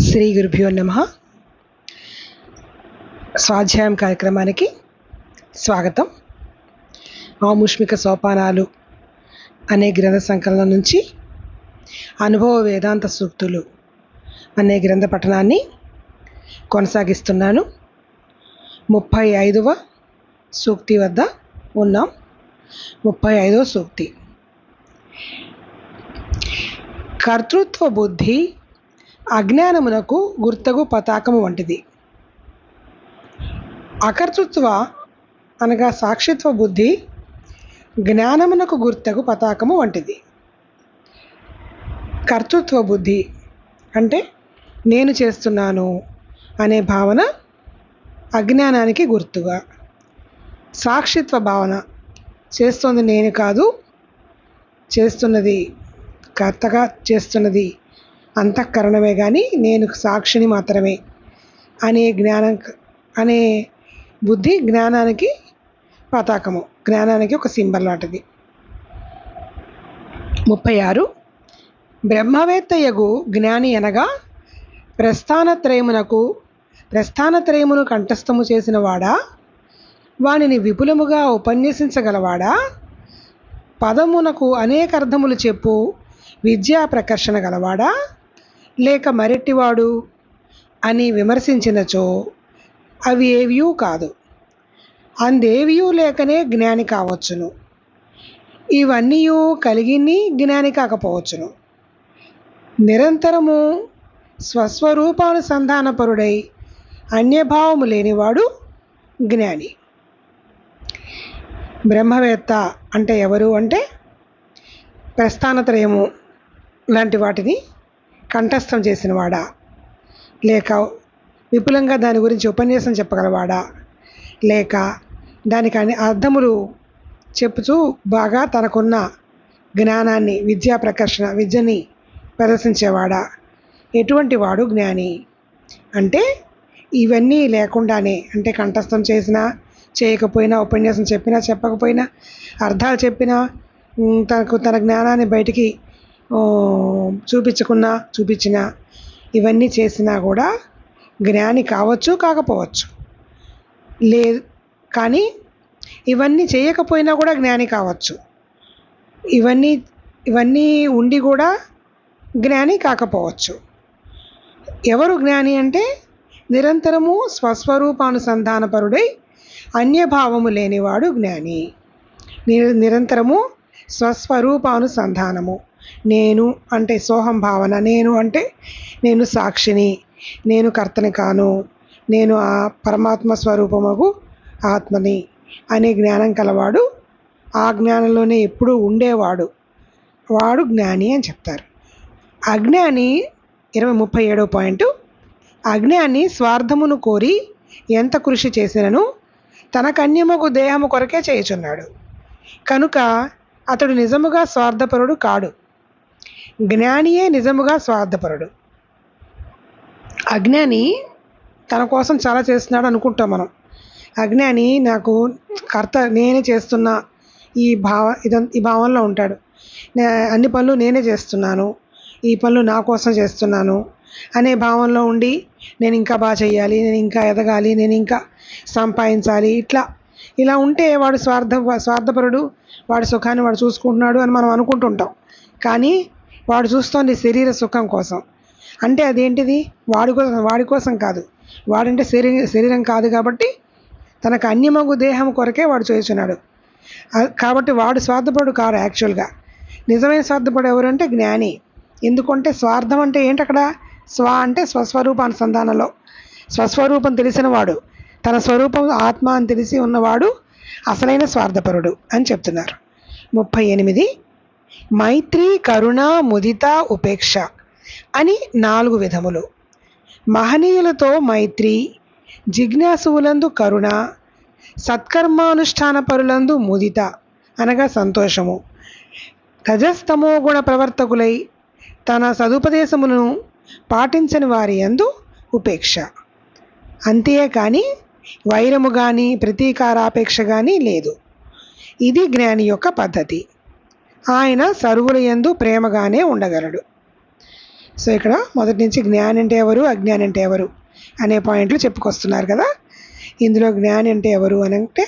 శ్రీ గురుభ్యో నమ. స్వాధ్యాయం కార్యక్రమానికి స్వాగతం. ఆముష్మిక సోపానాలు అనే గ్రంథ సంకలనం నుంచి అనుభవ వేదాంత సూక్తులు అనే గ్రంథ పఠనాన్ని కొనసాగిస్తున్నాను. ముప్పై ఐదవ సూక్తి వద్ద ఉన్నాం. ముప్పై ఐదవ సూక్తి. కర్తృత్వ బుద్ధి అజ్ఞానమునకు గుర్తగు పతాకము వంటిది. అకర్తృత్వ అనగా సాక్షిత్వ బుద్ధి జ్ఞానమునకు గుర్తగు పతాకము వంటిది. కర్తృత్వ బుద్ధి అంటే నేను చేస్తున్నాను అనే భావన అజ్ఞానానికి గుర్తుగా. సాక్షిత్వ భావన చేస్తుంది నేను కాదు చేస్తున్నది కర్తగా చేస్తున్నది అంతఃకరణమే కానీ నేను సాక్షిని మాత్రమే. అనే జ్ఞానం అనే బుద్ధి జ్ఞానానికి పతాకము. జ్ఞానానికి ఒక సింబల్ లాంటిది. ముప్పై ఆరు బ్రహ్మవేత్తయగు జ్ఞాని అనగా ప్రస్థానత్రయమునకు ప్రస్థానత్రయమును కంఠస్థము చేసిన వాడా? వానిని విపులముగా ఉపన్యసించగలవాడా? పదమునకు అనేక అర్థములు చెప్పు విద్యా ప్రకర్షణ గలవాడా? లేక మరెట్టివాడు? అని విమర్శించినచో అవి ఏవియూ కాదు. అందేవియూ లేకనే జ్ఞాని కావచ్చును. ఇవన్నీ కలిగిని జ్ఞాని కాకపోవచ్చును. నిరంతరము స్వస్వరూపానుసంధానపరుడై అన్యభావము లేనివాడు జ్ఞాని. బ్రహ్మవేత్త అంటే ఎవరు అంటే ప్రస్థానత్రయము లాంటి వాటిని కంఠస్థం చేసినవాడా? లేక విపులంగా దాని గురించి ఉపన్యాసం చెప్పగలవాడా? లేక దానికి అన్ని అర్థములు చెప్పుతూ బాగా తనకున్న జ్ఞానాన్ని విద్యా ప్రకర్షణ విద్యని ప్రదర్శించేవాడా? ఎటువంటి వాడు జ్ఞాని? అంటే ఇవన్నీ లేకుండానే అంటే కంఠస్థం చేసినా చేయకపోయినా ఉపన్యాసం చెప్పినా చెప్పకపోయినా అర్థాలు చెప్పినా తనకు తన జ్ఞానాన్ని బయటికి చూపించకున్నా చూపించినా ఇవన్నీ చేసినా కూడా జ్ఞాని కావచ్చు కాకపోవచ్చు. లే కానీ ఇవన్నీ చేయకపోయినా కూడా జ్ఞాని కావచ్చు. ఇవన్నీ ఇవన్నీ ఉండి కూడా జ్ఞాని కాకపోవచ్చు. ఎవరు జ్ఞాని అంటే నిరంతరము స్వస్వరూపానుసంధానపరుడై అన్యభావము లేనివాడు జ్ఞాని. నిరంతరము స్వస్వరూపానుసంధానము. నేను అంటే సోహం భావన. నేను అంటే నేను సాక్షిని. నేను కర్తని కాను. నేను ఆ పరమాత్మ స్వరూపముకు ఆత్మని అనే జ్ఞానం కలవాడు. ఆ జ్ఞానంలోనే ఎప్పుడూ ఉండేవాడు. వాడు జ్ఞాని అని చెప్తారు. అజ్ఞాని ఇరవై ముప్పై ఏడవ పాయింట్. అజ్ఞాని స్వార్థమును కోరి ఎంత కృషి చేసినను తన కన్యముకు దేహము కొరకే చేయుచున్నాడు. కనుక అతడు నిజముగా స్వార్థపరుడు కాడు. జ్ఞానియే నిజముగా స్వార్థపరుడు. అజ్ఞాని తన కోసం చాలా చేస్తున్నాడు అనుకుంటాం మనం. అజ్ఞాని నాకు కర్త నేనే చేస్తున్నా ఈ భావ ఇదం ఈ భావంలో ఉంటాడు. అన్ని పనులు నేనే చేస్తున్నాను ఈ పనులు నా కోసం చేస్తున్నాను అనే భావంలో ఉండి నేను ఇంకా బాగా చేయాలి నేను ఇంకా ఎదగాలి నేను ఇంకా సంపాదించాలి ఇట్లా ఇలా ఉంటే వాడు స్వార్థ స్వార్థపరుడు వాడి సుఖాన్ని వాడు చూసుకుంటున్నాడు అని మనం అనుకుంటుంటాం. కానీ వాడు చూస్తోంది శరీర సుఖం కోసం. అంటే అదేంటిది? వాడి కోసం వాడి కోసం కాదు. వాడంటే శరీర శరీరం కాదు కాబట్టి తనకు అన్యమగు దేహం కొరకే వాడు చేస్తున్నాడు. కాబట్టి వాడు స్వార్థపడు కాదు యాక్చువల్గా. నిజమైన స్వార్థపడు ఎవరంటే జ్ఞాని. ఎందుకంటే స్వార్థం అంటే ఏంటి అక్కడ? స్వ అంటే స్వస్వరూప అనుసంధానంలో. స్వస్వరూపం తెలిసిన వాడు తన స్వరూపం ఆత్మ అని తెలిసి ఉన్నవాడు అసలైన స్వార్థపరుడు అని చెప్తున్నారు. ముప్పై ఎనిమిది మైత్రి కరుణ ముదిత ఉపేక్ష అని నాలుగు విధములు. మహనీయులతో మైత్రి జిజ్ఞాసువులందు కరుణ సత్కర్మానుష్ఠాన పరులందు ముదిత అనగా సంతోషము. రజస్తమో గుణ ప్రవర్తకులై తన సదుపదేశములను పాటించని వారి యందు ఉపేక్ష. అంతే కానీ వైరము కానీ ప్రతీకారాపేక్ష కానీ లేదు. ఇది జ్ఞాని యొక్క పద్ధతి. ఆయన సరువుల యందు ప్రేమగానే ఉండగలడు. సో ఇక్కడ మొదటి నుంచి జ్ఞాని అంటే ఎవరు? అజ్ఞాని అంటే ఎవరు? అనే పాయింట్లు చెప్పుకొస్తున్నారు కదా. ఇందులో జ్ఞాని అంటే ఎవరు అని అంటే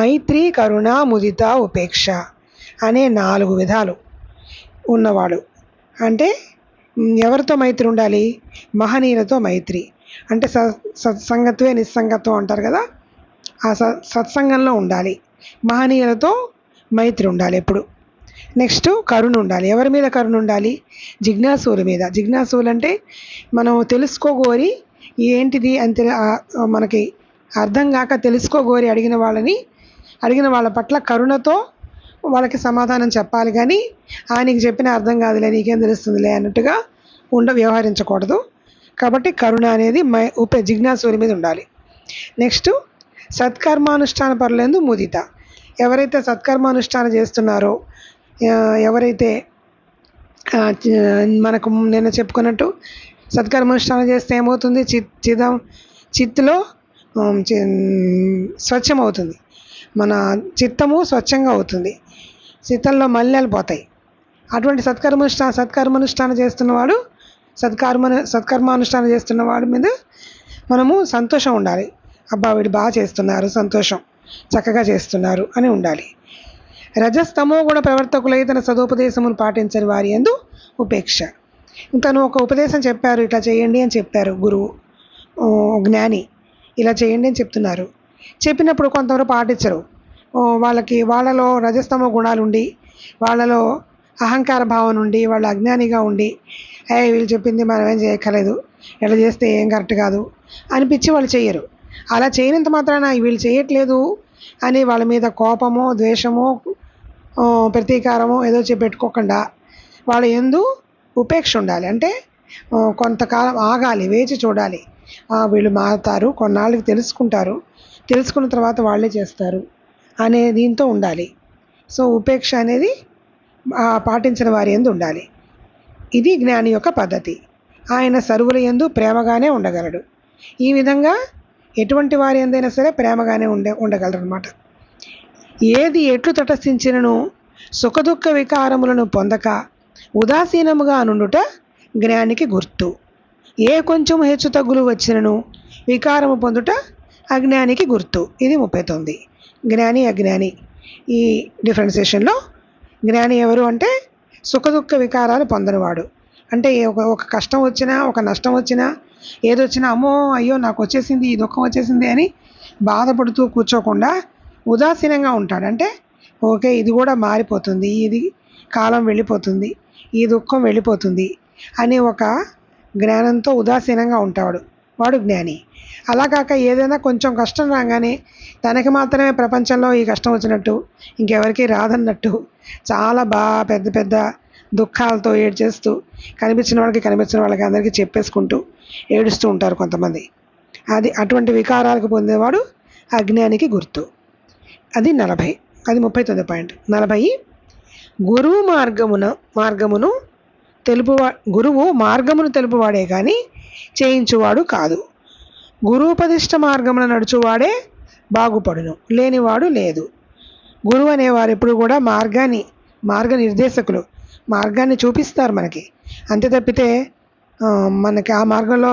మైత్రి కరుణ ముదిత ఉపేక్ష అనే నాలుగు విధాలు ఉన్నవాడు. అంటే ఎవరితో మైత్రి ఉండాలి? మహనీయులతో మైత్రి. అంటే స సత్సంగత్వే నిస్సంగత్వం అంటారు కదా. ఆ స సత్సంగంలో ఉండాలి. మహనీయులతో మైత్రి ఉండాలి ఎప్పుడు? నెక్స్ట్ కరుణ ఉండాలి ఎవరి మీద కరుణ ఉండాలి జిజ్ఞాసుల మీద. జిజ్ఞాసులు అంటే మనం తెలుసుకోగోరి ఏంటిది అని మనకి అర్థం కాక తెలుసుకోగోరి అడిగిన వాళ్ళని అడిగిన వాళ్ళ పట్ల కరుణతో వాళ్ళకి సమాధానం చెప్పాలి కానీ ఆయనకి చెప్పిన అర్థం కాదులే నీకేం తెలుస్తుందిలే అన్నట్టుగా ఉండ వ్యవహరించకూడదు. కాబట్టి కరుణ అనేది మై ఉప జిజ్ఞాసుల మీద ఉండాలి. నెక్స్ట్ సత్కర్మానుష్ఠాన పరులందు ముదిత. ఎవరైతే సత్కర్మానుష్ఠానం చేస్తున్నారో ఎవరైతే మనకు నిన్న చెప్పుకున్నట్టు సత్కర్మానుష్ఠానం చేస్తే ఏమవుతుంది? చిత్ చిదం చిత్తులో స్వచ్ఛం అవుతుంది స్వచ్ఛమవుతుంది. మన చిత్తము స్వచ్ఛంగా అవుతుంది. చిత్తంలో మల్లెలు పోతాయి. అటువంటి సత్కర్మానుష్ఠాన సత్కర్మానుష్ఠానం చేస్తున్నవాడు సత్కర్మ సత్కర్మానుష్ఠానం చేస్తున్నవాడి మీద మనము సంతోషం ఉండాలి. అబ్బా వీడు బాగా చేస్తున్నారు సంతోషం. చక్కగా చేస్తున్నారు అని ఉండాలి. రజస్తమో గుణ ప్రవర్తకులై తన సదుపదేశమును పాటించని వారి ఎందు ఉపేక్ష. తను ఒక ఉపదేశం చెప్పారు ఇట్లా చేయండి అని చెప్పారు గురువు జ్ఞాని. ఇలా చేయండి అని చెప్తున్నారు. చెప్పినప్పుడు కొంతవరకు పాటించరు. వాళ్ళకి వాళ్ళలో రజస్తమ గుణాలు ఉండి వాళ్ళలో అహంకార భావం ఉండి వాళ్ళు అజ్ఞానిగా ఉండి ఏ వీళ్ళు చెప్పింది మనం ఏం చేయక్కర్లేదు ఇలా చేస్తే ఏం కరెక్ట్ కాదు అనిపించి వాళ్ళు చేయరు. అలా చేయనంత మాత్రాన వీళ్ళు చేయట్లేదు అని వాళ్ళ మీద కోపమో ద్వేషమో ప్రతీకారము ఏదో చెప్పి పెట్టుకోకుండా వాళ్ళ ఎందు ఉపేక్ష ఉండాలి. అంటే కొంతకాలం ఆగాలి వేచి చూడాలి. వీళ్ళు మారుతారు కొన్నాళ్ళకి తెలుసుకుంటారు. తెలుసుకున్న తర్వాత వాళ్ళే చేస్తారు అనే దీంతో ఉండాలి. సో ఉపేక్ష అనేది పాటించిన వారి ఎందు ఉండాలి. ఇది జ్ఞాని యొక్క పద్ధతి. ఆయన సరువుల ఎందు ప్రేమగానే ఉండగలడు. ఈ విధంగా ఎటువంటి వారి ఎందైనా సరే ప్రేమగానే ఉండే ఉండగలరు అనమాట ఏది ఎట్లు తటస్థించినను? సుఖదుఖ వికారములను పొందక ఉదాసీనముగా నుండుట జ్ఞానికి గుర్తు. ఏ కొంచెం హెచ్చు తగ్గులు వచ్చినను వికారము పొందుట అజ్ఞానికి గుర్తు. ఇది ముప్పై తొమ్మిది. జ్ఞాని అజ్ఞాని. ఈ డిఫరెన్సేషన్లో జ్ఞాని ఎవరు అంటే సుఖదుఖ వికారాలు పొందనివాడు. అంటే ఒక ఒక కష్టం వచ్చినా ఒక నష్టం వచ్చినా ఏదొచ్చినా అమ్మో అయ్యో నాకు వచ్చేసింది ఈ దుఃఖం వచ్చేసింది అని బాధపడుతూ కూర్చోకుండా ఉదాసీనంగా ఉంటాడు. అంటే ఓకే ఇది కూడా మారిపోతుంది. ఇది కాలం వెళ్ళిపోతుంది. ఈ దుఃఖం వెళ్ళిపోతుంది అని ఒక జ్ఞానంతో ఉదాసీనంగా ఉంటాడు. వాడు జ్ఞాని. అలా కాక ఏదైనా కొంచెం కష్టం రాగానే తనకి మాత్రమే ప్రపంచంలో ఈ కష్టం వచ్చినట్టు ఇంకెవరికి రాదన్నట్టు చాలా బాగా పెద్ద పెద్ద దుఃఖాలతో ఏడ్చేస్తూ కనిపించిన వాళ్ళకి కనిపించిన వాళ్ళకి అందరికీ చెప్పేసుకుంటూ ఏడుస్తూ ఉంటారు కొంతమంది. అది అటువంటి వికారాలకు పొందేవాడు అజ్ఞానికి గుర్తు. అది నలభై అది ముప్పై తొమ్మిది పాయింట్. నలభై గురువు మార్గమున మార్గమును తెలుపువా గురువు మార్గమును తెలుపువాడే కానీ చేయించువాడు కాదు. గురువుపదిష్ట మార్గమున నడుచువాడే బాగుపడును లేనివాడు లేదు. గురువు అనేవారు ఎప్పుడు కూడా మార్గాన్ని మార్గ నిర్దేశకులు మార్గాన్ని చూపిస్తారు మనకి. అంతే తప్పితే మనకి ఆ మార్గంలో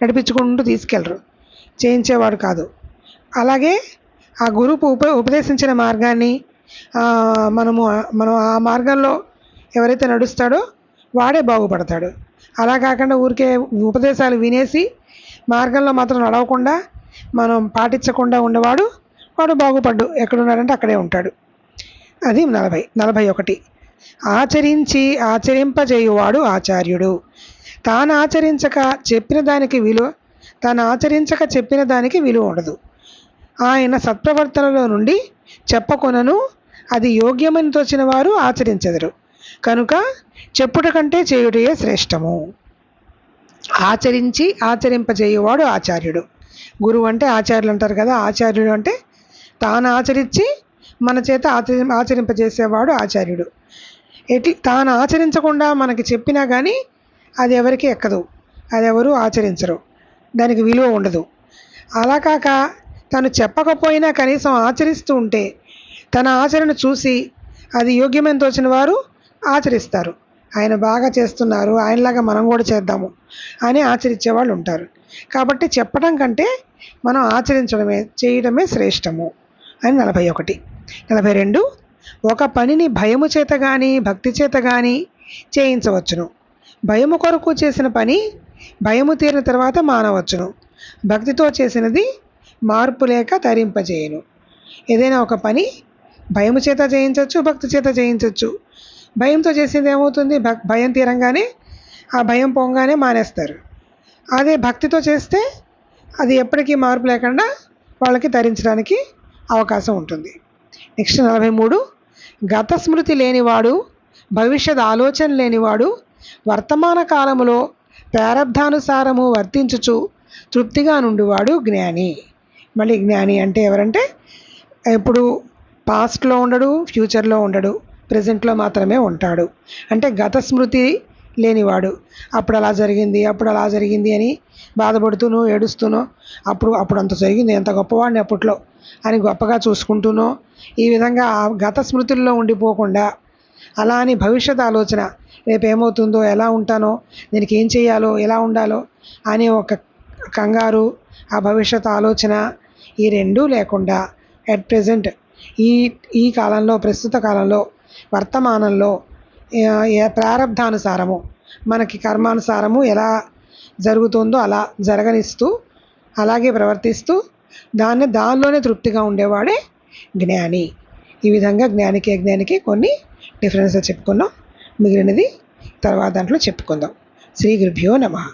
నడిపించుకుంటూ తీసుకెళ్ళరు. చేయించేవాడు కాదు. అలాగే ఆ గురువు ఉప ఉపదేశించిన మార్గాన్ని మనము మనం ఆ మార్గంలో ఎవరైతే నడుస్తాడో వాడే బాగుపడతాడు. అలా కాకుండా ఊరికే ఉపదేశాలు వినేసి మార్గంలో మాత్రం నడవకుండా మనం పాటించకుండా ఉండేవాడు వాడు బాగుపడ్డు. ఎక్కడున్నాడంటే అక్కడే ఉంటాడు. అది నలభై నలభై ఒకటి. ఆచరించి ఆచరింపజేయువాడు ఆచార్యుడు. తాను ఆచరించక చెప్పిన దానికి విలువ తాను ఆచరించక చెప్పిన దానికి విలువ ఉండదు. ఆయన సత్ప్రవర్తనలో నుండి చెప్పకొనను. అది యోగ్యమని తోచిన వారు ఆచరించెదరు. కనుక చెప్పుట కంటే చేయుటయే శ్రేష్టము. ఆచరించి ఆచరింపజేయువాడు ఆచార్యుడు. గురువు అంటే ఆచార్యులు అంటారు కదా ఆచార్యుడు అంటే తాను ఆచరించి మన చేత ఆచరి ఆచరింపజేసేవాడు ఆచార్యుడు. ఎట్లా తాను ఆచరించకుండా మనకి చెప్పినా కానీ అది ఎవరికి ఎక్కదు. అది ఎవరు ఆచరించరు. దానికి విలువ ఉండదు. అలా కాక తను చెప్పకపోయినా కనీసం ఆచరిస్తూ ఉంటే తన ఆచరణ చూసి అది యోగ్యమని తోచిన వారు ఆచరిస్తారు. ఆయన బాగా చేస్తున్నారు ఆయనలాగా మనం కూడా చేద్దాము అని ఆచరించే వాళ్ళు ఉంటారు. కాబట్టి చెప్పడం కంటే మనం ఆచరించడమే చేయడమే శ్రేష్టము అని నలభై ఒకటి. నలభై రెండు ఒక పనిని భయము చేత కానీ భక్తి చేత కానీ చేయించవచ్చును. భయము కొరకు చేసిన పని భయము తీరిన తర్వాత మానవచ్చును. భక్తితో చేసినది మార్పు లేక తరింపజేయను. ఏదైనా ఒక పని భయము చేత చేయించవచ్చు భక్తి చేత చేయించవచ్చు భయంతో చేసింది ఏమవుతుంది? భక్ భయం తీరంగానే ఆ భయం పోగానే మానేస్తారు. అదే భక్తితో చేస్తే అది ఎప్పటికీ మార్పు లేకుండా వాళ్ళకి ధరించడానికి అవకాశం ఉంటుంది. నెక్స్ట్ నలభై మూడు. గత స్మృతి లేనివాడు భవిష్యత్ ఆలోచన లేనివాడు వర్తమాన కాలములో ప్రారంధానుసారము వర్తించుచు తృప్తిగా నుండివాడు జ్ఞాని. మళ్ళీ జ్ఞాని అంటే ఎవరంటే ఎప్పుడు పాస్ట్లో ఉండడు ఫ్యూచర్లో ఉండడు ప్రజెంట్లో మాత్రమే ఉంటాడు. అంటే గత స్మృతి లేనివాడు. అప్పుడు అలా జరిగింది అప్పుడు అలా జరిగింది అని బాధపడుతూనో ఏడుస్తూనో అప్పుడు అప్పుడు అంత జరిగింది ఎంత గొప్పవాడిని అప్పట్లో అని గొప్పగా చూసుకుంటూనో ఈ విధంగా గత స్మృతుల్లో ఉండిపోకుండా అలా అని భవిష్యత్ ఆలోచన రేపు ఏమవుతుందో ఎలా ఉంటానో దీనికి ఏం చేయాలో ఎలా ఉండాలో అనే ఒక కంగారు ఆ భవిష్యత్ ఆలోచన ఈ రెండూ లేకుండా అట్ ప్రజెంట్ ఈ ఈ కాలంలో ప్రస్తుత కాలంలో వర్తమానంలో ప్రారంధానుసారము మనకి కర్మానుసారము ఎలా జరుగుతుందో అలా జరగనిస్తూ అలాగే ప్రవర్తిస్తూ దాన్ని దానిలోనే తృప్తిగా ఉండేవాడే జ్ఞాని. ఈ విధంగా జ్ఞానికి అజ్ఞానికి కొన్ని డిఫరెన్సెస్ చెప్పుకున్నాం. మిగిలినది తర్వాత దాంట్లో చెప్పుకుందాం. శ్రీ గురుభ్యో నమః.